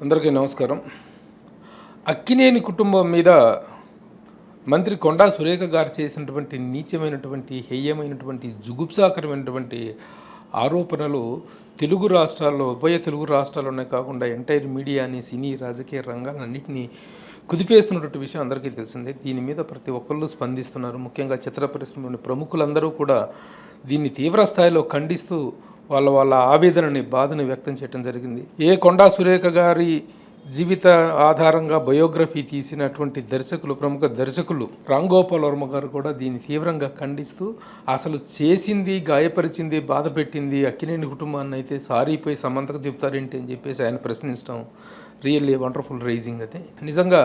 అందరికీ నమస్కారం. అక్కినేని కుటుంబం మీద మంత్రి కొండా సురేఖ గారు చేసినటువంటి నీచమైనటువంటి హేయమైనటువంటి జుగుప్సాకరమైనటువంటి ఆరోపణలు తెలుగు రాష్ట్రాల్లో ఉభయ తెలుగు రాష్ట్రాల్లోనే కాకుండా ఎంటైర్ మీడియాని సినీ రాజకీయ రంగాలన్నింటినీ కుదిపేస్తున్నటువంటి విషయం అందరికీ తెలిసిందే. దీని మీద ప్రతి ఒక్కళ్ళు స్పందిస్తున్నారు. ముఖ్యంగా చిత్ర పరిశ్రమలోని ప్రముఖులందరూ కూడా దీన్ని తీవ్ర స్థాయిలో ఖండిస్తూ వాళ్ళ వాళ్ళ ఆవేదనని బాధను వ్యక్తం చేయడం జరిగింది. ఏ కొండా సురేఖ గారి జీవిత ఆధారంగా బయోగ్రఫీ తీసినటువంటి దర్శకులు ప్రముఖ దర్శకులు రామ్ గోపాల్ వర్మ గారు కూడా దీన్ని తీవ్రంగా ఖండిస్తూ అసలు చేసింది గాయపరిచింది బాధ పెట్టింది అక్కినేని కుటుంబాన్ని అయితే సారీపోయి సమంతకు చెప్తారేంటి అని చెప్పేసి ఆయన ప్రశ్నించడం రియల్లీ వండర్ఫుల్ రైజింగ్ అది. నిజంగా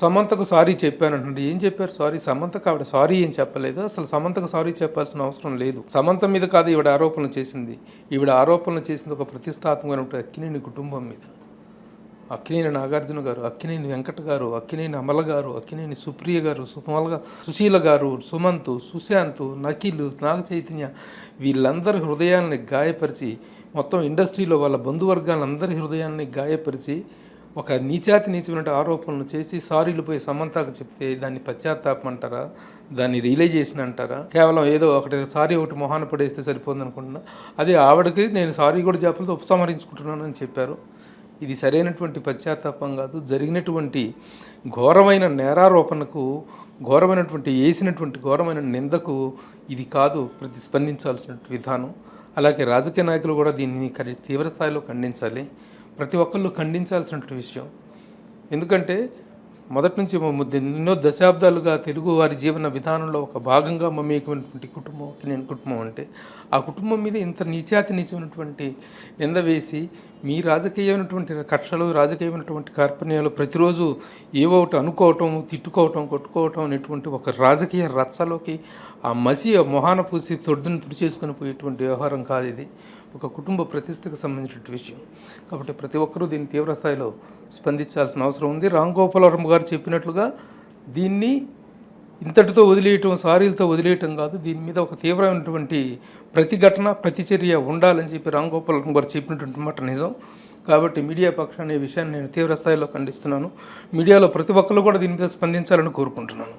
సమంతకు సారీ చెప్పానంటే ఏం చెప్పారు? సారీ సమంతకు ఆవిడ సారీ ఏం చెప్పలేదు. అసలు సమంతకు సారీ చెప్పాల్సిన అవసరం లేదు. సమంత మీద కాదు ఈవిడ ఆరోపణలు చేసింది. ఈవిడ ఆరోపణలు చేసింది ఒక ప్రతిష్టాత్మకమైన అక్కినేని కుటుంబం మీద. అక్కినేని నాగార్జున గారు అక్కినేని వెంకట గారు అక్కినేని అమల గారు అక్కినేని సుప్రియ గారు సుమల సుశీల గారు సుమంత్ సుశాంత్ నకిల్ నాగ చైతన్య వీళ్ళందరి హృదయాన్ని గాయపరిచి మొత్తం ఇండస్ట్రీలో వాళ్ళ బంధువర్గాలందరి హృదయాన్ని గాయపరిచి ఒక నీచాతి నీచమైన ఆరోపణలు చేసి సారీలు పోయి సమంతాకు చెప్తే దాన్ని పశ్చాత్తాపం అంటారా దాన్ని రియలైజేషన్ అంటారా కేవలం ఏదో ఒకటి సారీ ఒకటి మొహాన పడేస్తే సరిపోతుంది అనుకుంటున్నా అదే ఆవిడకి నేను సారీ కూడా చెప్పలేదు ఉపసంహరించుకుంటున్నానని చెప్పారు. ఇది సరైనటువంటి పశ్చాత్తాపం కాదు. జరిగినటువంటి ఘోరమైన నేరారోపణకు ఘోరమైనటువంటి వేసినటువంటి ఘోరమైన నిందకు ఇది కాదు ప్రతిస్పందించాల్సిన విధానం. అలాగే రాజకీయ నాయకులు కూడా దీన్ని తీవ్రస్థాయిలో తీవ్ర స్థాయిలో ఖండించాలి. ప్రతి ఒక్కళ్ళు ఖండించాల్సినటువంటి విషయం. ఎందుకంటే మొదటి నుంచి మ- ఎన్నో దశాబ్దాలుగా తెలుగు వారి జీవన విధానంలో ఒక భాగంగా మమేకమైనటువంటి కుటుంబం నేను కుటుంబం అంటే ఆ కుటుంబం మీద ఇంత నీచాతి నీచమైనటువంటి నింద వేసి మీ రాజకీయమైనటువంటి కక్షలు రాజకీయమైనటువంటి కార్పణ్యాలు ప్రతిరోజు ఏవో ఒకటి అనుకోవటం తిట్టుకోవటం కొట్టుకోవటం అనేటువంటి ఒక రాజకీయ రచ్చలోకి ఆ మసి మొహాన పూసి తొడ్డును తుడిచేసుకొని పోయేటువంటి వ్యవహారం కాదు ఇది. ఒక కుటుంబ ప్రతిష్టకు సంబంధించిన విషయం. కాబట్టి ప్రతి ఒక్కరూ దీన్ని తీవ్ర స్థాయిలో స్పందించాల్సిన అవసరం ఉంది. రామ్ గోపాలవరం గారు చెప్పినట్లుగా దీన్ని ఇంతటితో వదిలేయటం సారీలతో వదిలేయటం కాదు. దీని మీద ఒక తీవ్రమైనటువంటి ప్రతిఘటన ప్రతిచర్య ఉండాలని చెప్పి రామ్ గోపాల్ గారు చెప్పినటువంటి మాట నిజం. కాబట్టి మీడియా పక్షాన్ని ఈ విషయాన్ని నేను తీవ్ర స్థాయిలో ఖండిస్తున్నాను. మీడియాలో ప్రతి ఒక్కరు కూడా దీని మీద స్పందించాలని కోరుకుంటున్నాను.